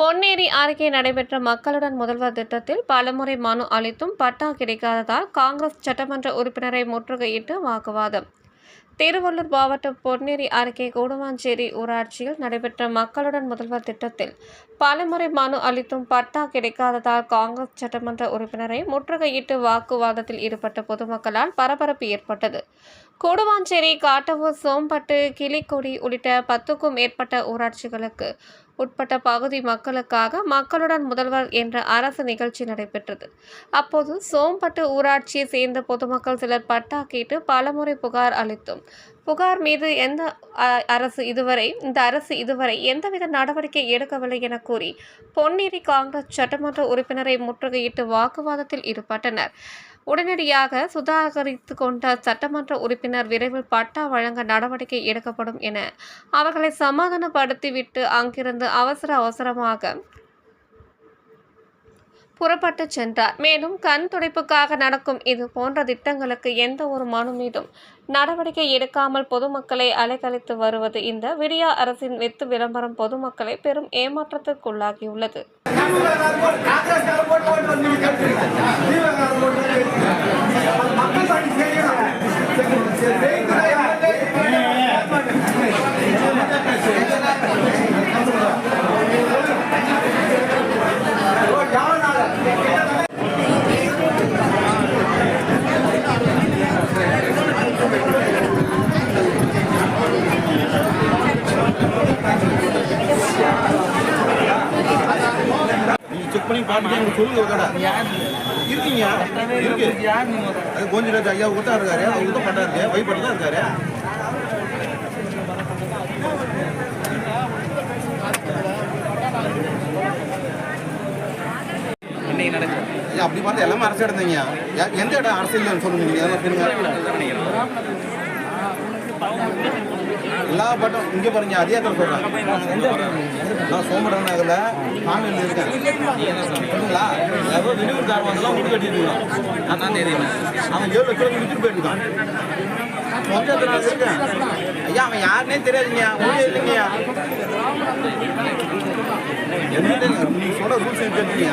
பொன்னேரி அருகே நடைபெற்ற மக்களுடன் முதல்வர் திட்டத்தில் பலமுறை மனு அளித்தும் பட்டா கிடைக்காததால் காங்கிரஸ் சட்டமன்ற உறுப்பினரை முற்றுகையிட்டு வாக்குவாதம். திருவள்ளூர் மாவட்டம் பொன்னேரி அருகே கூடுவாஞ்சேரி ஊராட்சியில் நடைபெற்ற மக்களுடன் முதல்வர் திட்டத்தில் பலமுறை மனு அளித்தும் பட்டா கிடைக்காததால் காங்கிரஸ் சட்டமன்ற உறுப்பினரை முற்றுகையிட்டு வாக்குவாதத்தில் ஈடுபட்ட பொதுமக்களால் பரபரப்பு ஏற்பட்டது. கூடுவாஞ்சேரி காட்டவூர் சோம்பட்டு கிளிக்கொடி உள்ளிட்ட பத்துக்கும் மேற்பட்ட ஊராட்சிகளுக்கு உட்பட்ட பகுதி மக்களுக்காக மக்களுடன் முதல்வர் என்ற அரசு நிகழ்ச்சி நடைபெற்றது. அப்போது சோம்பட்டு ஊராட்சியை சேர்ந்த பொதுமக்கள் சிலர் பட்டா கேட்டு பலமுறை புகார் அளித்தும். புகார் மீது எந்த அ- அரசு இதுவரை இந்த அரசு இதுவரை எந்தவித நடவடிக்கை எடுக்கவில்லை என கூறி பொன்னேரி காங்கிரஸ் சட்டமன்ற உறுப்பினரை முற்றுகையிட்டு வாக்குவாதத்தில் ஈடுபட்டனர். உடனடியாக சுதாகரித்து கொண்ட சட்டமன்ற உறுப்பினர் விரைவில் பட்டா வழங்க நடவடிக்கை எடுக்கப்படும் என அவர்களை சமாதானப்படுத்திவிட்டு அங்கிருந்து அவசர அவசரமாக புறப்பட்டு சென்றார். மேலும் கண் துடைப்புக்காக நடக்கும் இது போன்ற திட்டங்களுக்கு எந்த ஒரு மனு மீதும் நடவடிக்கை எடுக்காமல் பொதுமக்களை அலைக்கழித்து வருவது இந்த விடியா அரசின் வெத்து விளம்பரம் பொதுமக்களை பெரும் ஏமாற்றத்திற்குள்ளாகியுள்ளது நீங்க செக் பண்ணி பார்த்துட்டு எனக்கு சொல்லுங்க கடை இருக்கீங்க? இருக்கு. அது கொஞ்சம் நேரத்து ஐயா தான் இருக்காரு அவங்க தான் பட்டா இருக்கு வைப்பட்டு தான் இருக்காரு. அப்படி பார்த்தா எல்லாமே அரசு இடந்தீங்க. எந்த இடம் அரசியல் சொல்லுங்க நீங்க சொல்லுங்க. எல்லா பட்டம் இங்க பாருங்க அதிகாரத்தில் சொல்றேன். நான் சோமடன் நகர்ல காலையில் இருக்கேன். சரிங்களா? ஏதோ வெளியூர் காரணம் வீடு கட்டிருக்கான் தெரியும் அவன் ஏழு லட்சம் விட்டுட்டு போயிருக்கான். சொந்தத்தில் நான் இருக்கேன். ஐயா அவன் யாருன்னே தெரியாதுங்க ஒன்றும் இல்லைங்கய்யா. என்ன நீ சொல்கிற ரூல்ஸ் கேட்டீங்க?